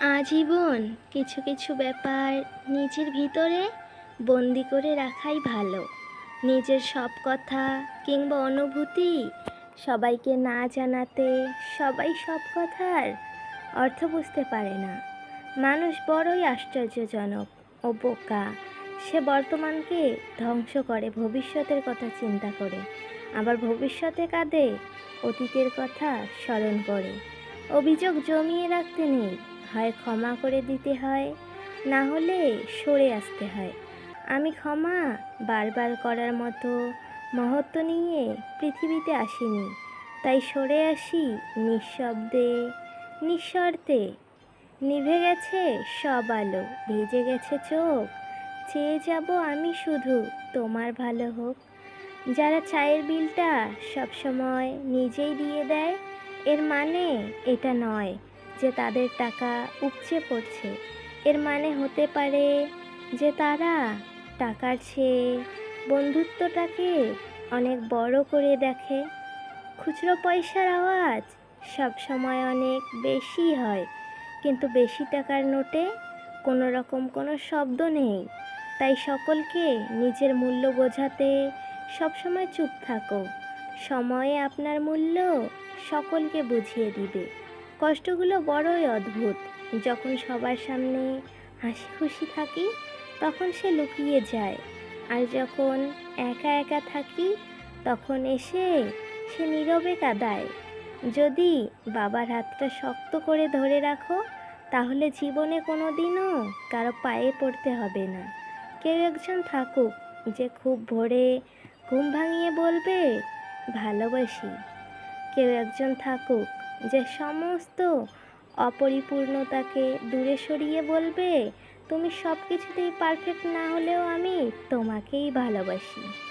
আজীবন কিছু কিছু ব্যাপার নিজের ভিতরে বন্দি করে রাখাই ভালো। নিজের সব কথা কিংবা অনুভূতি সবাইকে না জানাতে সবাই সব কথার অর্থ বুঝতে পারে না। মানুষ বড়ই আশ্চর্যজনক ও বোকা। সে বর্তমানকে ধ্বংস করে ভবিষ্যতের কথা চিন্তা করে, আবার ভবিষ্যতে কাঁদে অতীতের কথা স্মরণ করে। অভিযোগ জমিয়ে রাখতে নেই। হয় ক্ষমা করে দিতে হয়, না হলে সরে আসতে হয়। আমি ক্ষমা বারবার করার মতো মহত্ব নিয়ে পৃথিবীতে আসিনি। তাই সরে আসি নিঃশব্দে, নিঃশর্তে। নিভে গেছে সব আলো, ভিজে গেছে চোখ। চেয়ে যাব আমি শুধু তোমার ভালো হোক। যারা চায়ের বিলটা সবসময় নিজেই দিয়ে দেয়, এর মানে এটা নয় যে তাদের টাকা উপচে পড়ছে। এর মানে হতে পারে যে তারা টাকার চেয়ে বন্ধুত্বটাকে অনেক বড় করে দেখে। খুচরো পয়সার আওয়াজ সব সময় অনেক বেশি হয়, কিন্তু বেশি টাকার নোটে কোনো রকম কোনো শব্দ নেই। তাই সকলকে নিজের মূল্য বোঝাতে সবসময় চুপ থাকো। সময়ে আপনার মূল্য সকলকে বুঝিয়ে দিবে। কষ্টগুলো বড়ই অদ্ভুত। যখন সবার সামনে হাসি খুশি থাকি, তখন সে লুকিয়ে যায়। আর যখন একা একা থাকি, তখন এসে সে নীরবে কাঁদায়। যদি বাবার হাতটা শক্ত করে ধরে রাখো, তাহলে জীবনে কোনো দিনও কারও পায়ে পড়তে হবে না। কেউ একজন থাকুক যে খুব ভোরে ঘুম ভাঙিয়ে বলবে, ভালোবাসি। কেউ একজন থাকুক যে সমস্ত অপরিপূর্ণতাকে দূরে সরিয়ে বলবে, তুমি সব কিছুতেই পারফেক্ট না হলেও আমি তোমাকেই ভালোবাসি।